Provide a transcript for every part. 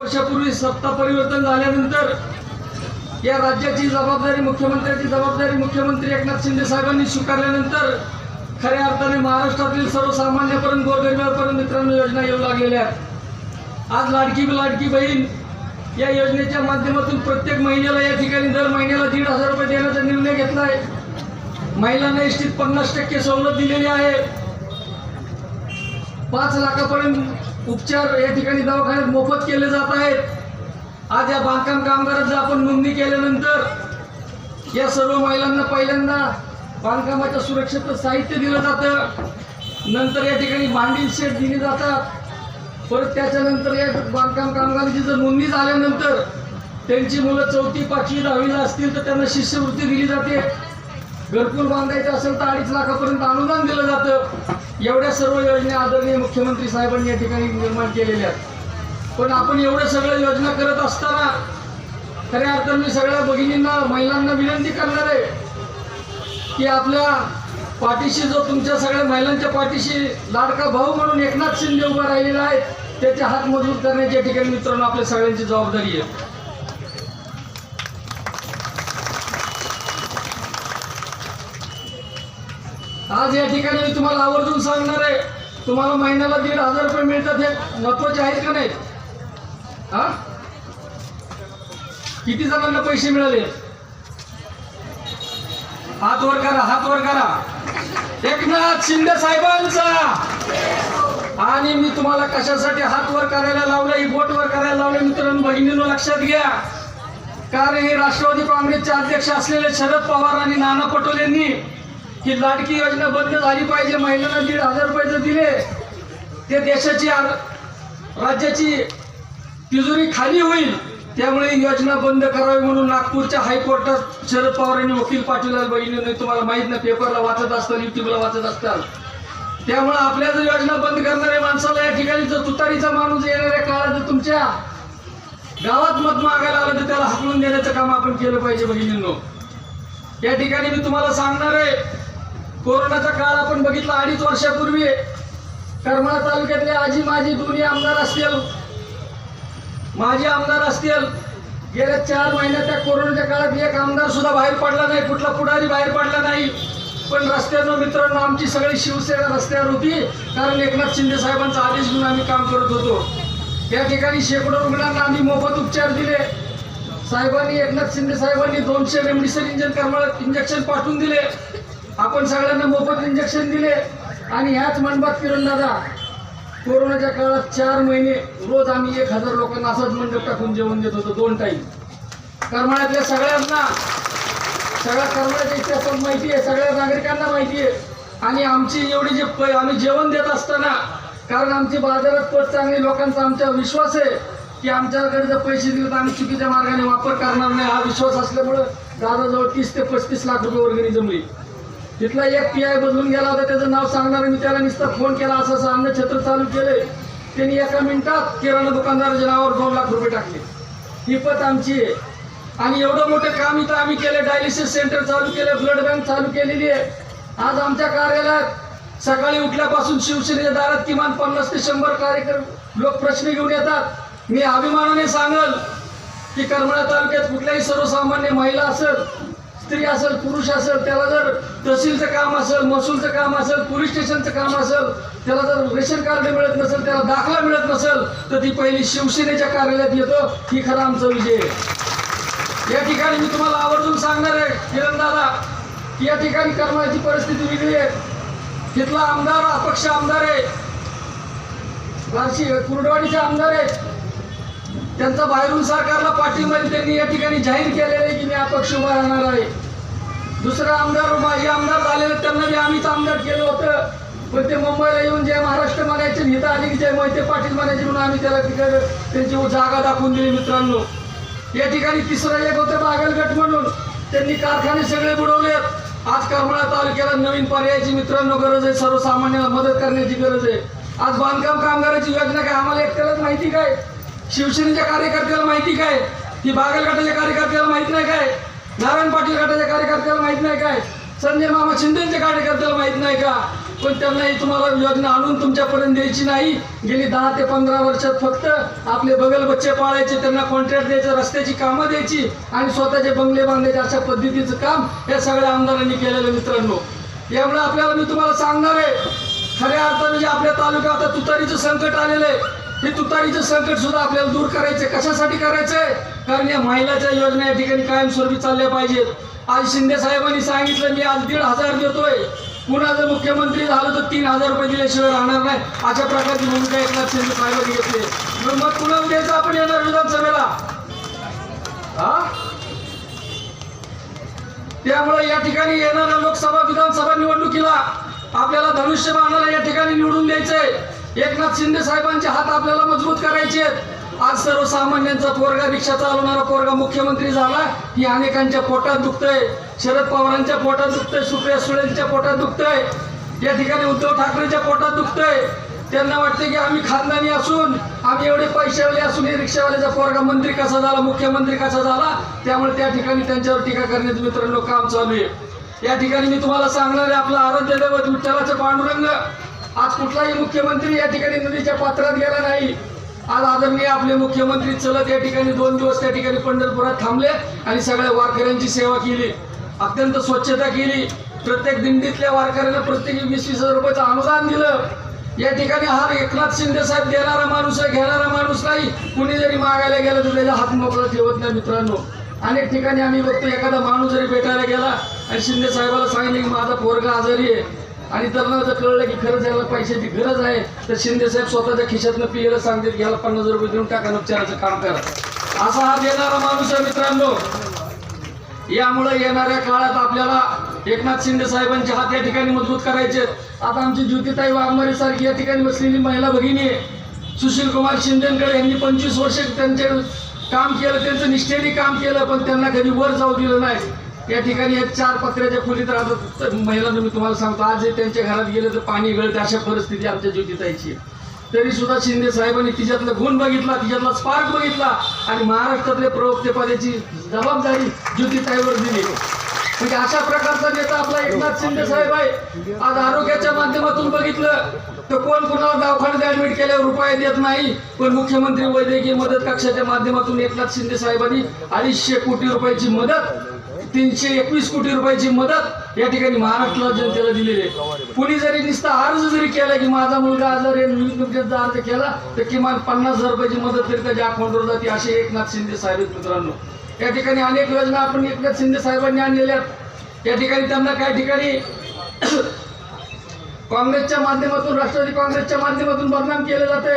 वर्षापूर्वी सत्ता परिवर्तन झाल्यानंतर या राज्याची जबाबदारी मुख्यमंत्र्याची जबाबदारी मुख्यमंत्री एकनाथ शिंदे साहेबांनी स्वीकारल्यानंतर खऱ्या अर्थाने महाराष्ट्रातील सर्वसामान्यपर्यंत गोरगरिबांपर्यंत मित्रांनो योजना येऊ लागलेल्या आहेत. आज लाडकी लाडकी बहीण या योजनेच्या माध्यमातून प्रत्येक महिन्याला या ठिकाणी दर महिन्याला दीड हजार रुपये देण्याचा निर्णय घेतला आहे महिलांना इष्टित पन्नास टक्के सवलत दिलेली आहे. पाच लाखापर्यंत उपचार या ठिकाणी दवाखान्यात मोफत केले जात आहेत. आज या बांधकाम कामगारांचं आपण नोंदणी केल्यानंतर या सर्व महिलांना पहिल्यांदा बांधकामाच्या सुरक्षेचं साहित्य दिलं जातं. नंतर या ठिकाणी भांडी शेट दिली जातात. परत त्याच्यानंतर या बांधकाम कामगारांची जर नोंदणी झाल्यानंतर त्यांची मुलं चौथी पाचवी दहावीला असतील तर त्यांना शिष्यवृत्ती दिली जाते. घरकुल बांधायचं असेल तर अडीच लाखापर्यंत अनुदान दिलं जातं. एवढ्या सर्व योजना आदरणीय मुख्यमंत्री साहेबांनी या ठिकाणी निर्माण केलेल्या आहेत. पण आपण एवढ्या सगळ्या योजना करत असताना खऱ्या अर्थाने मी सगळ्या भगिनींना महिलांना विनंती करणार आहे की आपल्या पाठीशी जो तुमच्या सगळ्या महिलांच्या पाठीशी लाडका भाऊ म्हणून एकनाथ शिंदे उभा राहिलेला आहे त्याचे हात मजबूत करण्याच्या ठिकाणी मित्रांनो आपल्या सगळ्यांची जबाबदारी आहे. आज या ठिकाणी मी तुम्हाला आवर्जून सांगणार आहे. तुम्हाला महिन्याला दीड हजार रुपये मिळतात हे महत्त्वाचे आहेत का नाही? हा? किती जणांना पैसे मिळाले? हात वर करा हात वर करा. एकनाथ शिंदे साहेबांचा. आणि मी तुम्हाला कशासाठी हात वर करायला लावलं ही बोट वर करायला लावलं मित्रांनो भगिनींनो लक्षात घ्या. कारण हे राष्ट्रवादी काँग्रेसचे अध्यक्ष असलेले शरद पवार आणि नाना पटोले यांनी ही लाडकी योजना बंद झाली पाहिजे. महिलांना दीड हजार रुपये जर दिले ते देशाची राज्याची तिजोरी खाली होईल. त्यामुळे योजना बंद करावी म्हणून नागपूरच्या हायकोर्टात शरद पवार यांनी वकील पाठवला बहिणी तुम्हाला माहीत नाही पेपरला वाचत असतात युट्यूबला वाचत असतात त्यामुळे आपल्या जर योजना बंद करणाऱ्या माणसाला या ठिकाणी जर तुतारीचा माणूस येणाऱ्या काळात जर तुमच्या गावात मत मागायला आलं तर त्याला हकलून देण्याचं काम आपण केलं पाहिजे बहिणींनो. या ठिकाणी मी तुम्हाला सांगणार आहे कोरोनाचा काळ आपण बघितला अडीच वर्षापूर्वी करमाळा तालुक्यातले आजी माझी दोन्ही आमदार असतील माझे आमदार असतील गेल्या चार महिन्यात त्या कोरोनाच्या काळात एक आमदार सुद्धा बाहेर पडला नाही कुठला पुढारी बाहेर पडला नाही. पण रस्त्यानं मित्रांनो आमची सगळी शिवसेना रस्त्यावर होती कारण एकनाथ शिंदे साहेबांचा आदेश घेऊन आम्ही काम करत होतो. या ठिकाणी शेकडो रुग्णांना आम्ही मोफत उपचार दिले. साहेबांनी एकनाथ शिंदे साहेबांनी दोनशे रेमडिसिव्ह इंजन करमाळ्यात इंजेक्शन पाठवून दिले. आपण सगळ्यांना मोफत इंजेक्शन दिले. आणि ह्याच मंडपात किरण दादा कोरोनाच्या काळात चार महिने रोज आम्ही एक हजार लोकांना असाच मंडप टाकून जेवण देत होतो दोन टाईम करमाळ्यातल्या सगळ्यांना सगळ्या करमाळ्याच्या इतिहासात माहिती आहे सगळ्या नागरिकांना माहिती आहे. आणि आमची एवढी जे प- आम्ही जेवण देत असताना कारण आमची बाजारात पत चांगली लोकांचा आमचा विश्वास आहे की आमच्याकडे जर पैसे दिले तर आम्ही चुकीच्या मार्गाने वापर करणार नाही हा विश्वास असल्यामुळं दादाजवळ तीस ते पस्तीस लाख रुपये वर्गणी जमली. तिथला एक पी आय बदलून गेला होता त्याचं नाव सांगणार मी त्याला नुसतं फोन केला असं असं छत्र चालू केले त्यांनी एका मिनिटात किराणा दुकानदाराच्या नावावर दोन लाख रुपये टाकले. ही पत आमची आहे. आणि एवढं मोठं काम इथं आम्ही केलं डायलिसिस सेंटर चालू केलं ब्लड बँक चालू केलेली आहे. आज आमच्या कार्यालयात सकाळी उठल्यापासून शिवसेनेच्या दारात किमान पन्नास ते शंभर कार्यक्रम लोक प्रश्न घेऊन येतात. मी अभिमानाने सांगल की करमाळा तालुक्यात कुठल्याही सर्वसामान्य महिला असेल स्त्री असेल पुरुष असेल त्याला जर तहसीलचं काम असेल महसूलचं काम असेल पोलीस स्टेशनचं काम असेल त्याला जर रेशन कार्ड मिळत नसेल त्याला दाखला मिळत नसेल तर ती पहिली शिवसेनेच्या कार्यालयात येतं. ही खरा आमचा विजय या ठिकाणी मी तुम्हाला आवर्जून सांगणार आहे किरण दादा की या ठिकाणी करण्याची परिस्थिती वेगळी आहे. तिथला आमदार अपक्ष आमदार आहे. बार्शी कुर्डवाडीचे आमदार आहेत. त्यांचा बाहेरून सरकारला पाठिंबा त्यांनी या ठिकाणी जाहीर केलेलं आहे की मी अपक्ष उभा राहणार आहे. दुसरा आमदार माझे आमदार झालेले त्यांना मी आम्हीच आमदार केलं होतं. पण ते मुंबईला येऊन जय महाराष्ट्र म्हणायचे आणि आली की जय मोहिते पाटील म्हणायचे म्हणून आम्ही त्याला तिकडे त्यांची जागा दाखवून दिली मित्रांनो. या ठिकाणी तिसरा एक होतं बागलगट म्हणून. त्यांनी कारखाने सगळे बुडवलेत. आज करमाळा तालुक्याला नवीन पर्यायाची मित्रांनो गरज आहे. सर्वसामान्याला मदत करण्याची गरज आहे. आज बांधकाम कामगाराची योजना काय? आम्हाला एकट्यालाच माहिती काय? शिवसेनेच्या कार्यकर्त्याला माहिती काय? की बागलगटाच्या कार्यकर्त्याला माहीत नाही काय? नारायण पाटील गटाच्या कार्यकर्त्याला माहीत नाही काय? संजय मामा शिंदेच्या कार्यकर्त्याला माहीत नाही का? पण त्यांनाही तुम्हाला योजना आणून तुमच्यापर्यंत द्यायची नाही. गेली दहा ते पंधरा वर्षात फक्त आपले बगल बच्चे पाळायचे त्यांना कॉन्ट्रॅक्ट द्यायचं रस्त्याची कामं द्यायची आणि स्वतःचे बंगले बांधायचे अशा पद्धतीचं काम या सगळ्या आमदारांनी केलेलं मित्रांनो. यामुळे आपल्याला मी तुम्हाला सांगणार आहे खऱ्या अर्थाने जे आपल्या तालुक्यात आता तुतारीचं संकट आलेलं आहे हे तुतारीचं संकट सुद्धा आपल्याला दूर करायचे कशासाठी करायचंय? कारण या महिलाच्या योजना या ठिकाणी कायमस्वरूपी चालल्या पाहिजेत. आज शिंदे साहेबांनी सांगितलं मी आज दीड हजार देतोय. पुन्हा जर मुख्यमंत्री झालं तर तीन हजार रुपये दिल्याशिवाय राहणार नाही. अशा प्रकारची भूमिका एकनाथ शिंदे साहेबांनी घेतली मग मग पुन्हा द्यायचं? आपण येणार विधानसभेला. हा? त्यामुळे या ठिकाणी येणाऱ्या लोकसभा विधानसभा निवडणुकीला आपल्याला धनुष्यबाणाला या ठिकाणी निवडून द्यायचंय. एकनाथ शिंदे साहेबांचे हात आपल्याला मजबूत करायचे आहेत. आज सर्वसामान्यांचा पोरगा रिक्षा चालवणारा पोरगा मुख्यमंत्री झाला. ही अनेकांच्या पोटात दुखतंय. शरद पवारांच्या पोटात दुखतंय. सुप्रिया सुळेंच्या पोटात दुखतंय. या ठिकाणी उद्धव ठाकरेंच्या पोटात दुखतंय. त्यांना वाटते की आम्ही खानदानी असून आम्ही एवढे पैशावाले असून हे रिक्षावाल्याचा पोरगा मंत्री कसा झाला मुख्यमंत्री कसा झाला? त्यामुळे त्या ठिकाणी त्यांच्यावर टीका करण्याचं मित्रांनो काम चालू आहे. या ठिकाणी मी तुम्हाला सांगणार आहे आपला आराध्य दैवत विठ्ठलाचं पांडुरंग. आज कुठलाही मुख्यमंत्री या ठिकाणी नदीच्या पात्रात गेला नाही. आज आदरणीय आपले मुख्यमंत्री चलत या ठिकाणी दोन दिवस त्या ठिकाणी पंढरपुरात थांबले आणि सगळ्या वारकऱ्यांची सेवा केली. अत्यंत स्वच्छता केली. प्रत्येक दिंडीतल्या वारकऱ्यांना प्रत्येकी वीस वीस हजार रुपयाचं अनुदान दिलं. या ठिकाणी हा एकनाथ शिंदे साहेब देणारा माणूस आहे घेणारा माणूस नाही. कुणी जरी मागायला गेलं तर त्याला हात मोकळा ठेवत नाही मित्रांनो. अनेक ठिकाणी आम्ही बघतो एखादा माणूस जरी भेटायला गेला आणि शिंदे साहेबाला सांगितलं की माझा पोरगा आजारी आहे. आणि त्यांना जर कळलं की खरंच याला पैशाची गरज आहे तर शिंदे साहेब स्वतःच्या खिशातनं पियला सांगतात की याला पन्नास रुपये देऊन टाका आणि उपचाराचं काम करा. असा हा देणारा माणूस आहे मित्रांनो. यामुळे येणाऱ्या काळात आपल्याला एकनाथ शिंदे साहेबांचे हात या ठिकाणी मजबूत करायचे आता आमची ज्योतिताई वाघमारे सारखी या ठिकाणी बसलेली महिला भगिनी आहे. सुशील कुमार शिंदेकडे यांनी पंचवीस वर्ष त्यांचे काम केलं त्यांचं निष्ठेने काम केलं पण त्यांना कधी वर जाऊ दिलं नाही. या ठिकाणी एक चार पत्र्याच्या खोलीत राहतात तर महिलांना मी तुम्हाला सांगतो आज त्यांच्या घरात गेले तर पाणी गळते अशा परिस्थिती आमच्या ज्योतिताईची तरी सुद्धा शिंदे साहेबांनी तिच्यातला गुण बघितला तिच्यातला स्पार्क बघितला आणि महाराष्ट्रातले प्रवक्तेपदाची जबाबदारी ज्योतिताईवर दिली. म्हणजे अशा प्रकारचा नेता आपला एकनाथ शिंदे साहेब आहे. आज आरोग्याच्या माध्यमातून बघितलं तर कोण कुणाला दवाखान्यात ऍडमिट केल्यावर रुपये देत नाही पण मुख्यमंत्री वैद्यकीय मदत कक्षाच्या माध्यमातून एकनाथ शिंदे साहेबांनी अडीचशे कोटी रुपयाची मदत तीनशे एकवीस कोटी रुपयाची मदत या ठिकाणी महाराष्ट्र जनतेला दिलेली आहे. कुणी जरी नुसता अर्ज जरी केला की माझा मुलगा आजार आहे अर्ज केला तर किमान पन्नास हजार रुपयाची मदत तरी त्याच्या अकाउंटवर जाते असे एकनाथ शिंदे साहेब आहेत मित्रांनो. या ठिकाणी अनेक योजना आपण एकनाथ शिंदे साहेबांनी आणलेल्या आहेत. या ठिकाणी त्यांना काही ठिकाणी काँग्रेसच्या माध्यमातून राष्ट्रवादी काँग्रेसच्या माध्यमातून बदनाम केलं जाते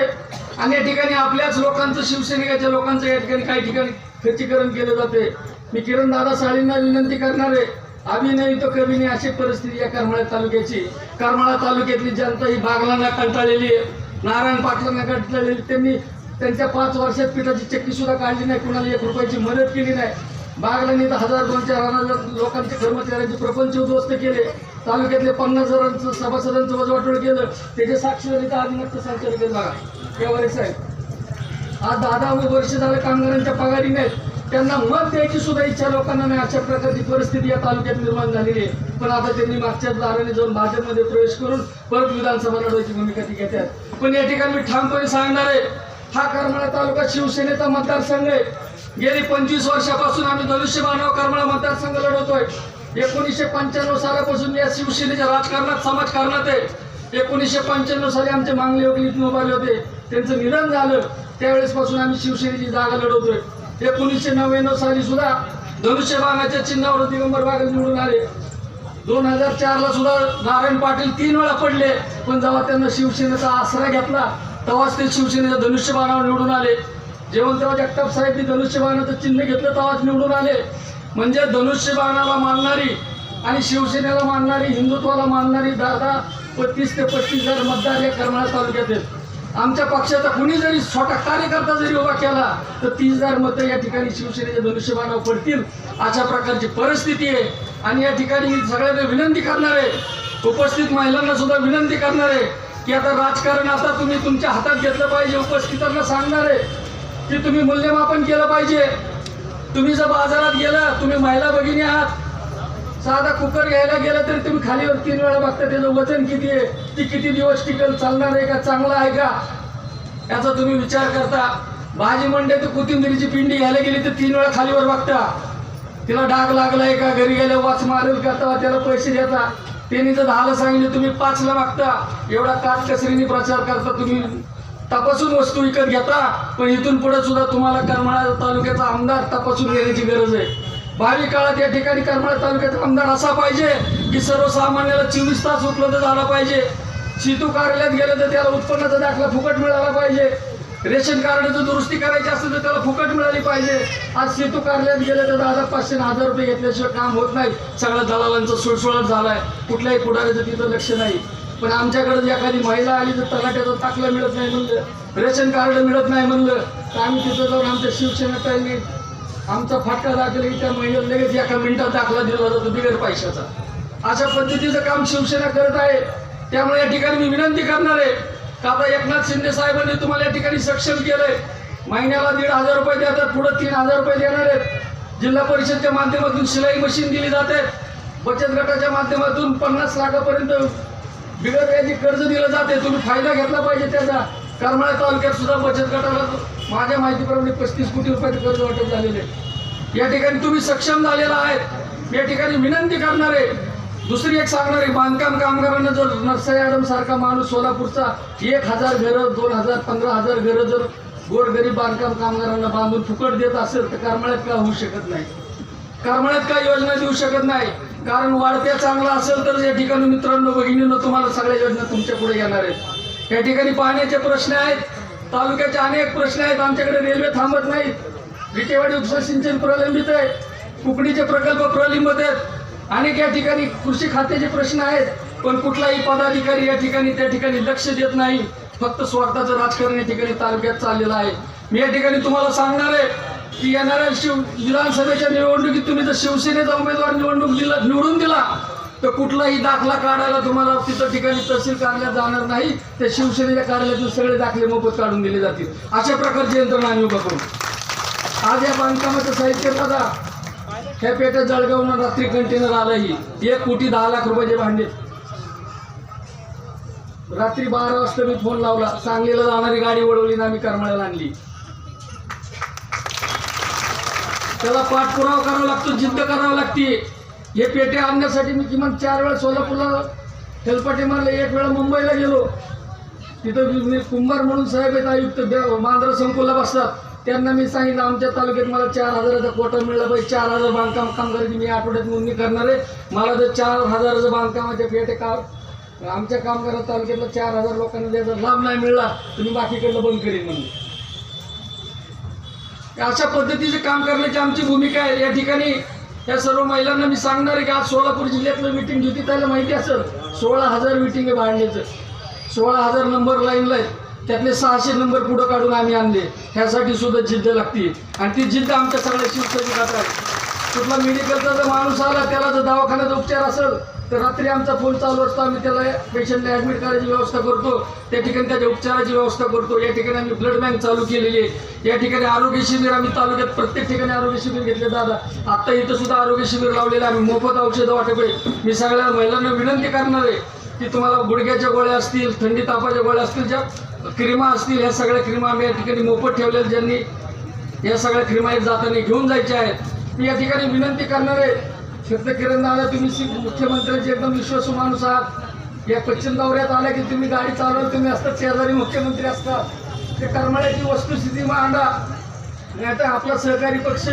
आणि या ठिकाणी आपल्याच लोकांचं शिवसैनिकाच्या लोकांचं या ठिकाणी काही ठिकाणी खच्चीकरण केलं जाते मी किरण दादा साळींना विनंती करणार आहे. अभिनय तो कमी नाही अशी परिस्थिती या करमाळा तालुक्याची. करमाळा तालुक्यातली जनता ही बागलांना कंटाळलेली आहे. नारायण पाटलांना कंटाळलेली. त्यांनी त्यांच्या पाच वर्षात पिठाची चक्की सुद्धा काढली नाही. कुणाला एक रुपयाची मदत केली नाही. बागलांनी तर हजार दोन चार हजार लोकांचे कर्मचाऱ्यांचे प्रपंच उद्ध्वस्त केले. तालुक्यातले पन्नास जणांचं सभासदांचं वजवाटोळ केलं. त्याचे साक्षीदारी तर आदिनाथ संचालक बघा. केवारी साहेब. आज दहा दहा वर्ष झालं कामगारांच्या पगारी नाहीत. त्यांना मत द्यायची सुद्धा इच्छा लोकांना नाही. अशा प्रकारची परिस्थिती या तालुक्यात निर्माण झालेली आहे. पण आता त्यांनी मागच्या दाराने जाऊन भाजपमध्ये प्रवेश करून परत विधानसभा लढवायची भूमिका ती घेतात. पण या ठिकाणी मी ठामपणे सांगणार आहे हा करमाळा तालुका शिवसेनेचा मतदारसंघ आहे. गेली पंचवीस वर्षापासून आम्ही धनुष्यबाणावर करमाळा मतदारसंघ लढवतोय. एकोणीसशे पंच्याण्णव सालापासून या शिवसेनेच्या राजकारणात समाजकारणात आहे. एकोणीसशे पंच्याण्णव साली आमचे मांगले वकील इथून उभारले होते. त्यांचं निधन झालं. त्यावेळेसपासून आम्ही शिवसेनेची जागा लढवतोय. एकोणीसशे नव्याण्णव साली सुद्धा धनुष्यबाणाच्या चिन्हावर दिगंबर भागात निवडून आले. दोन हजार चारला सुद्धा नारायण पाटील तीन वेळा पडले पण जेव्हा त्यांना शिवसेनेचा आसरा घेतला तेव्हाच ते शिवसेनेच्या धनुष्यबाणावर निवडून आले. जेव्हा जगताप साहेब धनुष्यबाणाचं चिन्ह घेतलं तेव्हाच निवडून आले. म्हणजे धनुष्यबाणाला मानणारी आणि शिवसेनेला मानणारी हिंदुत्वाला मानणारी दादा पस्तीस ते पस्तीस हजार मतदार या करमाळा तालुक्यात आहेत. आमच्या पक्षाचा कुणी जरी छोटा कार्यकर्ता जरी उभा केला तर तीस हजार मतं या ठिकाणी शिवसेनेच्या धनुष्यबाणावर पडतील. अशा प्रकारची परिस्थिती आहे. आणि या ठिकाणी मी सगळ्यांना विनंती करणार आहे. उपस्थित महिलांना सुद्धा विनंती करणार आहे की आता राजकारण आता तुम्ही तुमच्या हातात घेतलं पाहिजे उपस्थितांना सांगणार आहे की तुम्ही मूल्यमापन केलं पाहिजे. तुम्ही जर बाजारात गेला तुम्ही महिला भगिनी आहात साधा कुकर घ्यायला गेला तरी तुम्ही खालीवर तीन वेळा बघता त्याचं वजन किती आहे? ती किती दिवस टिकल चालणार आहे का चांगला आहे का? याचा तुम्ही विचार करता. भाजी मंडई तर कोथिंबिरीची पिंडी घ्यायला गेली तर तीन वेळा खालीवर बघता. तिला डाग लागलाय का घरी गेल्या वाच मारेल का तेव्हा त्याला पैसे देता. त्यांनी जर दहाला सांगितले तुम्ही पाचला मागता. एवढा काटकसरीने प्रचार करता तुम्ही. तपासून वस्तू विकत घेता. पण इथून पुढे सुद्धा तुम्हाला करमाळा तालुक्याचा आमदार तपासून घेण्याची गरज आहे. भावी काळात या ठिकाणी करमाळा तालुक्याचा आमदार असा पाहिजे की सर्वसामान्याला चोवीस तास उपलब्ध झाला पाहिजे. सीतू कार्यालयात गेलं तर त्याला उत्पन्नाचा दाखला फुकट मिळाला पाहिजे. रेशन कार्ड जर दुरुस्ती करायची असेल तर त्याला फुकट मिळाली पाहिजे. आज सेतू कार्यालयात गेलं तर दादा पाचशे हजार रुपये घेतल्याशिवाय काम होत नाही. सगळ्या दलालांचा सुळसुळाट झालाय. कुठल्याही पुढाऱ्याचं तिथं लक्ष नाही. पण आमच्याकडे जर एखादी महिला आली तर तलाट्याचा दाखला मिळत नाही म्हणलं. रेशन कार्ड मिळत नाही म्हणलं. तर आम्ही तिथं जाऊन आमच्या शिवसेनेतांनी आमचा फाटका दाखला त्या महिन्यात लगेच एका मिनिटात दाखला दिला जातो बिगर पैशाचा. अशा पद्धतीचं काम शिवसेना करत आहे. त्यामुळे या ठिकाणी मी विनंती करणार आहे का आता एकनाथ शिंदे साहेबांनी तुम्हाला या ठिकाणी सक्षम केलंय. महिन्याला दीड हजार रुपये देतात पुढं तीन हजार रुपये देणार आहेत. जिल्हा परिषदच्या माध्यमातून शिलाई मशीन दिली जाते. बचत गटाच्या माध्यमातून पन्नास लाखापर्यंत बिगर व्याजी कर्ज दिलं जाते. तुम्ही फायदा घेतला पाहिजे त्याचा. करमाळा तालुक्यात सुद्धा बचत गटाला माझ्या माहितीप्रमाणे पस्तीस कोटी रुपयाचे कर्ज वाटप झालेले या ठिकाणी तुम्ही सक्षम झालेला आहेत. या ठिकाणी विनंती करणार आहे दुसरी एक सांगणार आहे बांधकाम कामगारांना जर नरसाई आडम सारखा माणूस सोलापूरचा एक हजार घरं दोन हजार पंधरा हजार घरं जर गोरगरीब बांधकाम कामगारांना बांधून फुकट देत असेल तर करमाळ्यात का होऊ शकत नाही? करमाळ्यात काय योजना देऊ शकत नाही? कारण वाढत्या चांगला असेल तर या ठिकाणी मित्रांनो भगिनीनं तुम्हाला सगळ्या योजना तुमच्यापुढे येणार आहेत. या ठिकाणी पाण्याचे प्रश्न आहेत. तालुक्याचे अनेक प्रश्न आहेत. आमच्याकडे रेल्वे थांबत नाहीत. विटेवाडी उपसा सिंचन प्रलंबित आहे. कुकणीचे प्रकल्प प्रलंबित आहेत. अनेक या ठिकाणी कृषी खात्याचे प्रश्न आहेत. पण कुठलाही पदाधिकारी या ठिकाणी त्या ठिकाणी लक्ष देत नाही. फक्त स्वार्थाचं राजकारण या ठिकाणी तालुक्यात चाललेलं आहे. मी या ठिकाणी तुम्हाला सांगणार आहे की येणाऱ्या शिव विधानसभेच्या निवडणुकीत तुम्ही जर शिवसेनेचा उमेदवार निवडणूक दिला निवडून दिला तर कुठलाही दाखला काढायला तुम्हाला तिथं ठिकाणी तहसील कार्यालयात जाणार नाही. ते शिवसेनेच्या कार्यालयातून सगळे दाखले मोफत काढून दिले जातील. अशा प्रकारची यंत्रणा आम्ही बघू करू आज या बांधकामाचं साहित्य बघा. ह्या पेट्या जळगावनं रात्री कंटेनर आलंही एक कोटी दहा लाख रुपयाचे भांडे. रात्री बारा वाजता मी फोन लावला. सांगलीला जाणारी गाडी वळवली ना आम्ही करमाळ्याला आणली. त्याला पाठपुरावा करावा लागतो जिद्द करावं लागते. हे पेटे आणण्यासाठी मी किमान चार वेळा सोलापूरला हेलपाटे मारले एक वेळा मुंबईला गेलो. तिथं मी- कुंभार म्हणून साहेब आहेत आयुक्त बे- मांजरा संकुलला बसतात. त्यांना मी सांगितलं आमच्या तालुक्यात मला चार हजाराचा कोटा मिळाला पाहिजे. चार हजार बांधकाम कामगाराची मी आठवड्यात नोंदणी करणार आहे. मला जर चार हजाराचं बांधकामाच्या पेटे का आमच्या कामगार तालुक्यातला चार हजार लोकांना त्याचा लाभ नाही मिळला तर मी बाकीकडलं बंद करीन म्हणून. अशा पद्धतीचे काम करण्याची आमची भूमिका आहे. या ठिकाणी या सर्व महिलांना मी सांगणार आहे की आज सोलापूर जिल्ह्यातलं मिटिंग ज्योती त्याला माहिती असेल सोळा हजार मिटिंग आहे भांडण्याचं. सोळा हजार नंबर लाईनला आहेत. त्यातले सहाशे नंबर पुढं काढून आम्ही आणले. ह्यासाठी सुद्धा जिद्द लागते आणि ती जिद्द आमच्या सगळ्या शिवसैनिकात आहे कुठला मेडिकलचा जर माणूस आला त्याला जर दवाखान्याचा उपचार असेल तर रात्री आमचा फोन चालू असतो आम्ही त्याला पेशंटला ॲडमिट करायची व्यवस्था करतो. त्या ठिकाणी त्याच्या उपचाराची व्यवस्था करतो. या ठिकाणी आम्ही ब्लड बँक चालू केलेली आहे. या ठिकाणी आरोग्य शिबिर आम्ही तालुक्यात प्रत्येक ठिकाणी आरोग्य शिबिर घेतले दादा आत्ता इथं सुद्धा आरोग्य शिबिर लावलेलं आहे. आम्ही मोफत औषधं वाटप आहे. मी सगळ्या महिलांना विनंती करणार आहे की तुम्हाला गुडघ्याच्या गोळ्या असतील थंडी तापाच्या गोळ्या असतील ज्या क्रीमा असतील ह्या सगळ्या क्रीमा आम्ही या ठिकाणी मोफत ठेवलेल्या ज्यांनी या सगळ्या क्रीमा जाताना घेऊन जायच्या आहेत. मी या ठिकाणी विनंती करणार आहे फक्त किरण दादा तुम्ही मुख्यमंत्र्यांचे एकदम विश्वासू माणूस आहात. या पश्चिम दौऱ्यात आल्या की तुम्ही गाडी चालवाल तुम्ही असतात शेजारी मुख्यमंत्री असतात. ते करमाळ्याची वस्तुस्थिती मांडा. नाही तर आपला सहकारी पक्ष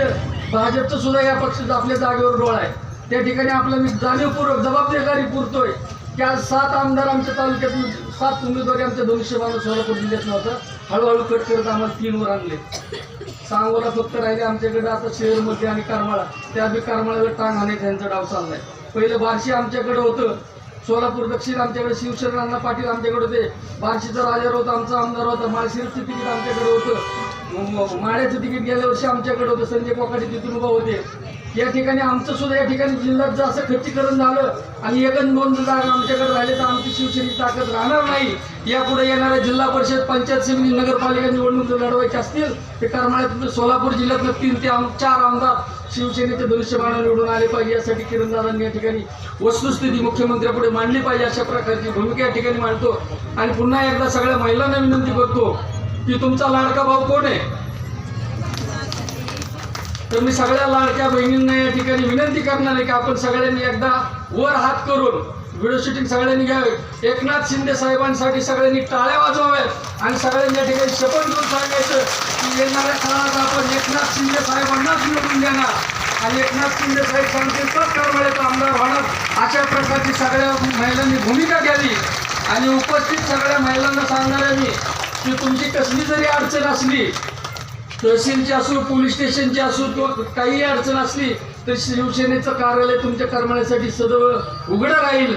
भाजपचं सुद्धा या पक्षाचा आपल्या जागेवर डोळा आहे. त्या ठिकाणी आपलं मी जाणीवपूर्वक जबाबदारी पुरतोय की आज सात आमदार आमच्या तालुक्यातून सात उमेदवारी आमच्या दोनशे माणूस सोलापूर जिल्ह्यात नव्हतं. हळूहळू कट करत आम्हाला तीनवर आणले. सांगोला फक्त राहिले आमच्याकडे आता शहरमध्ये आणि करमाळा. त्या बी करमाळावर टांग हाणे त्यांचा डाव चाललाय. पहिलं बार्शी आमच्याकडे होतं. सोलापूर दक्षिण आमच्याकडे शिवशरणांना पाटील आमच्याकडे होते. बार्शीचा राजा होता आमचा आमदार होता. माळशिरचं तिकीट आमच्याकडे होतं. माळ्याचं तिकीट गेल्या वर्षी आमच्याकडे होतं. संजय कोकाटे तिथून उभा होते. या ठिकाणी आमचं सुद्धा या ठिकाणी जिल्ह्यात जर असं खच्चीकरण झालं आणि एकच दोन जागा आमच्याकडे राहिले तर आमची शिवसेनेची ताकद राहणार नाही. यापुढे येणाऱ्या जिल्हा परिषद पंचायत समिती नगरपालिका निवडणूक जर लढवायची असतील तर करमाळ्यात सोलापूर जिल्ह्यातलं तीन ते आम- चार आमदार शिवसेनेचे धनुष्यबाण निवडून आले पाहिजे. यासाठी किरणदादांनी या ठिकाणी वस्तुस्थिती मुख्यमंत्र्यापुढे मांडली पाहिजे अशा प्रकारची भूमिका या ठिकाणी मांडतो. आणि पुन्हा एकदा सगळ्या महिलांना विनंती करतो की तुमचा लाडका भाऊ कोण आहे? तर मी सगळ्या लाडक्या बहिणींना या ठिकाणी विनंती करणार आहे की आपण सगळ्यांनी एकदा वर हात करून व्हिडिओ शूटिंग सगळ्यांनी घ्यावे. एकनाथ शिंदे साहेबांसाठी सगळ्यांनी टाळ्या वाजवाव्यात आणि सगळ्यांनी या ठिकाणी शपथ घेऊन सांगायचं की येणाऱ्या काळात आपण एकनाथ शिंदे साहेबांनाच निवडून देणार. आणि एकनाथ शिंदे साहेब सांगतील तर करमळ्याचा आमदार होणार अशा प्रकारची सगळ्या महिलांनी भूमिका घ्यावी. आणि उपस्थित सगळ्या महिलांना सांगणार आहे मी की तुमची कसली जरी अडचण असली तहसीलची असो पोलीस स्टेशनची असो किंवा काही अडचण असली तर शिवसेनेचं कार्यालय तुमच्या करमण्यासाठी सदैव उघडं राहील.